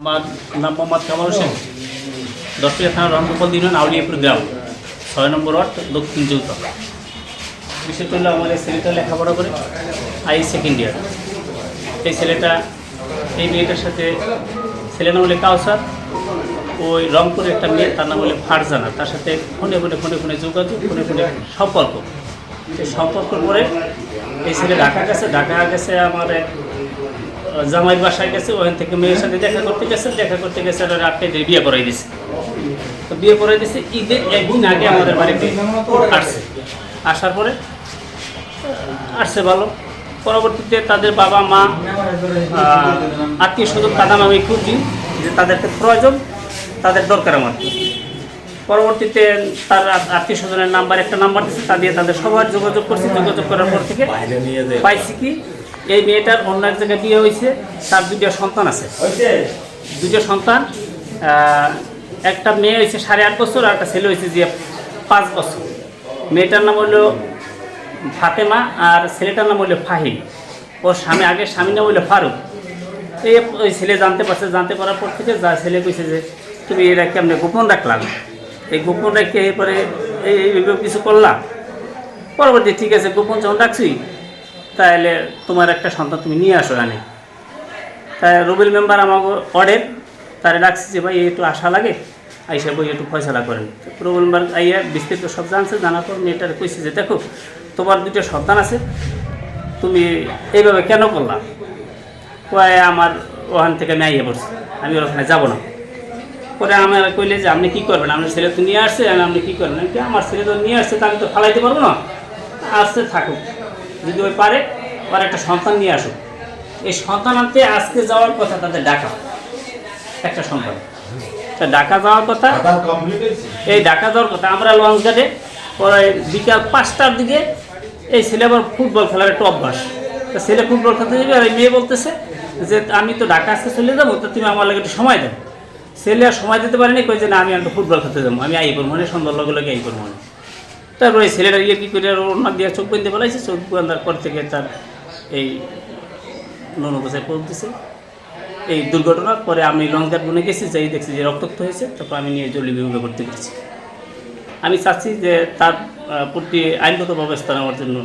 আমার নাম মোহাম্মদ কামাল হোসেন। দশটিয়া থানা রহমপুর ইউনিয়ন আউলিয়াপুর গ্রাম। ছয় নম্বর ওয়ার্ড, দক্ষিণ যৌথ। বিষয়টা হলো, আমার এই ছেলেটা লেখাপড়া করে আই সেকেন্ড ইয়ার। এই ছেলেটা, এই মেয়েটার সাথে, ছেলের নাম হলে কাউসার। ওই রংপুরে একটা মেয়ে, তার নাম হলে ফারজানা। তার সাথে ফোনে ফোনে ফোনে ফোনে যোগাযোগ, ফোনে ফোনে সম্পর্ক। সম্পর্ক করে এই ছেলে ঢাকা গেছে। ঢাকা গেছে আমার এক জামাইয়ের বাসায় গেছে ওখান থেকে মেয়ের সাথে দেখা করতে গেছে দেখা করতে গেছে আর রাতে বিয়ে করাই দিছে। তো বিয়ে করাই দিছে ঈদের একদিন আগে আমাদের বাড়িতে আসছে। আসার পরে আসছে ভালো। পরবর্তীতে তাদের বাবা মা আত্মীয় স্বজন কাদাম আমি খুঁজি যে তাদেরকে প্রয়োজন তাদের দরকার আমার। পরবর্তীতে তার আত্মীয় স্বজনের নাম্বার একটা নাম্বার দিচ্ছে তা দিয়ে তাদের সবার যোগাযোগ করছি। যোগাযোগ করার পর থেকে পাইছি কি এই মেয়েটার অন্য এক জায়গায় বিয়ে হয়েছে তার দুইটা সন্তান আছে। দুটো সন্তান একটা মেয়ে হয়েছে সাড়ে আট বছর আর একটা ছেলে হয়েছে যে পাঁচ বছর। মেয়েটার নাম হলো ফাতেমা আর ছেলেটার নাম হলো ফাহিম। ওর স্বামী আগে স্বামীর নাম হলো ফারুক। এই ওই ছেলে জানতে পারছে জানতে পারার পর থেকে যা ছেলে কইছে যে তুমি এরা কেমনে গোপন রাখলাম এই গোপন রেখে এরপরে এই এইভাবে কিছু করলাম পরবর্তী ঠিক আছে গোপন যখন রাখছি তাহলে তোমার একটা সন্তান তুমি নিয়ে আসো এখানে। তাই রুবেল মেম্বার আমাকে অর্ডের তারে ডাকছি যে, ভাই, একটু আশা লাগে? আইসা বই একটু ফয়সলা করেন। রুবেল মেম্বার আইয়া বিস্তারিত সব জানছে, জানার পর মেয়েটার কইছে যে, দেখো, তোমার দুটো সন্তান আছে, তুমি এইভাবে কেন করলাম কয়ে, আমার ওখান থেকে আমি আইয়া পড়ছি, আমি ওখানে যাব না। পরে আমার কইলে যে, আপনি কী করবেন? আপনার ছেলে তো নিয়ে আসছে আপনি কী করবেন? আমি আমার ছেলে তো নিয়ে আসছে তা আমি তো ফালাইতে পারব না? আসছে, থাকুক। যদি ওই পারে ওর একটা সন্তান নিয়ে আসুক। এই সন্তান আনতে আজকে যাওয়ার কথা তাদের ডাকা। একটা সন্তান। তা ঢাকা যাওয়ার কথা এই ঢাকা যাওয়ার কথা আমরা লঞ্চ ঘাটে পরে বিকাল পাঁচটার দিকে এই ছেলে আবার ফুটবল খেলার একটা অভ্যাস। তা ছেলে ফুটবল খেলতে যাবে আর এই মেয়ে বলতেছে যে আমি তো ঢাকা আজকে চলে যাব তো তুমি আমার লাগে একটু সময় দেবো ছেলে আর সময় দিতে পারেনি কই যে না আমি একটু ফুটবল খেলতে যাব। আমি আই করব মানে সন্ধ্যার লগে লগে আই করব মানে। তারপরে ছেলেটা ইয়ে কী করে ওনার দিয়ে চোখ বেঁধে পেলাইছে চোখ বান্ধার পর থেকে তার এই নুনু পৌঁছ দিছে এই দুর্ঘটনার পরে আমি লঙ্কার বনে গেছি, যাই দেখছি যে রক্তাক্ত হয়েছে, তারপর আমি নিয়ে জলি বিভাগে ভর্তি করেছি। আমি চাচ্ছি যে তার প্রতি আইনগত ব্যবস্থা নেওয়ার জন্য